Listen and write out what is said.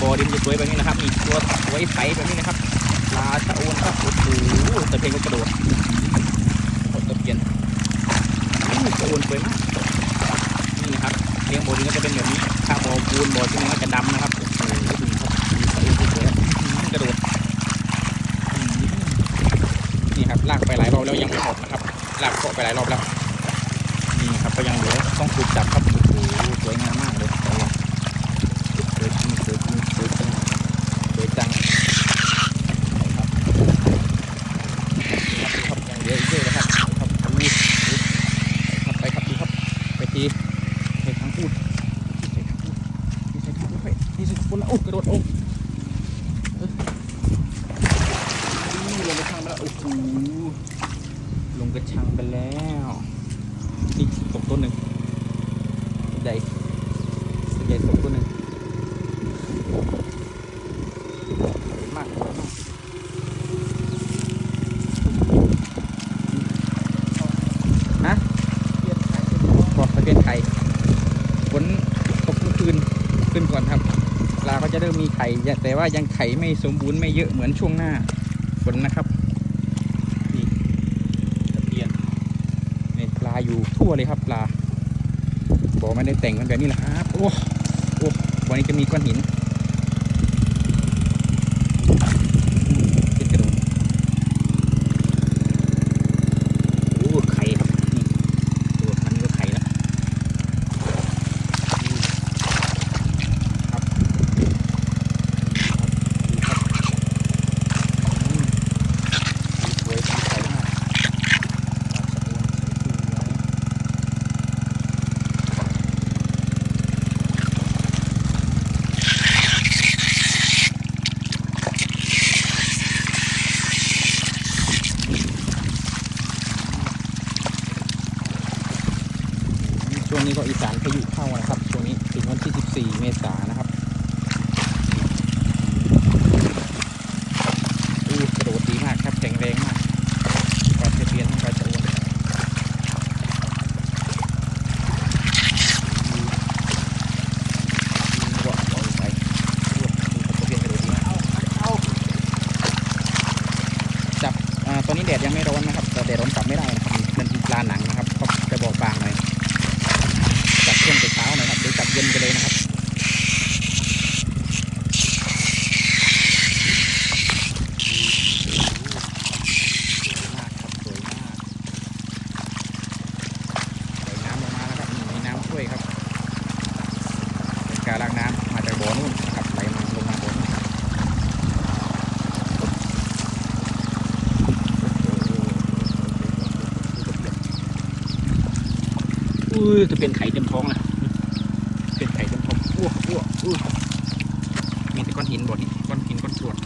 บอดินจะสวยแบบนี้นะครับนี่ตัวสวยใสแบบนี้นะครับลาชะโอนครับโอ้โหตะเพียนก็กระโดดโตะเพียนอู้ชะโอนสวยมากนี่นะครับเลี้ยงบอดินก็จะเป็นแบบนี้ถ้าบอปูนบอที่มันก็จะดำนะครับโอ้โหดูครับมีชะโอนสวยๆกระโดดนี่ครับลากไปหลายรอบแล้วยังไม่หมดนะครับลากเกาะไปหลายรอบแล้วนี่ครับก็ยังเหลือต้องฝึกจับครับโอ้โหสวยงามมากเลยสวยจริงสวยจริงสวยจริงสวยจังครับครับยังเหลืออีกเยอะเลยครับครับอู้ครับไปครับดีครับไปทีไปทางพูดที่ใส่ทางพูดที่ใส่ทางพู ดโอ้กระโดดโอ้เออนี่ลงกระชังไปแล้วโอ้โหลงกระชังไปแล้วนี่ตกต้นหนึ่งใหญ่ใหญ่ตกต้นหนึ่งมากมากฮะปลอดประเภทไข่ฝนตกเมื่อคืนขึ้นก่อนครับาก็จะเริ่มมีไข่แต่ว่ายังไข่ไม่สมบูรณ์ไม่เยอะเหมือนช่วงหน้าฝนนะครับนี่ตะเพียนนี่ปลาอยู่ทั่วเลยครับปลาบอกไม่ได้แต่งกันแบบนี้แหละครับโอ้โอ้วันนี้จะมีก้อนหินติดกระโดดโอ้ไข่ครับนี่ตัวพันก็ไข่แล้วนี่ครับนี่ครับอืมสีสวยสีใสมาก ช่ วงนี้ก็อีสานพายุเข้านะครับช่วงนี้ถึงวันที่ 14 เมษายนนะครับอู้กระโดดดีมากครับแข็งแรงมากปลาตะเพียนปลาจะอ้วนอู้ว้าวว้าวไปอู้ดูครับตะเพียนกระโอาเอาจับอ่าตอนนี้แดดยังไม่ร้อนนะครับแต่แดดร้อนจับไม่ได้นะครับมันเป็นปลาหนังนะครับก็จะบอกบางหน่อย จับช่วงเช้าห น่อยครับหรือจับเย็นไปเลยนะครับสวยมากครับสวยมากปล่น้ำลงมาแล้วครับมีน้ำช่วยครับ การล้างน้ำมาจากบ่อนู่นนะครับไหลมาลงมาบ่อนู่นอุ้จะเป็นไข่เต็มท้องเลยเป็นไข่เต็มท้ อ้วกอ้วกอ้วกมีแต่ก้อนหินบ่อนี่ก้อนหินก้อนกรวด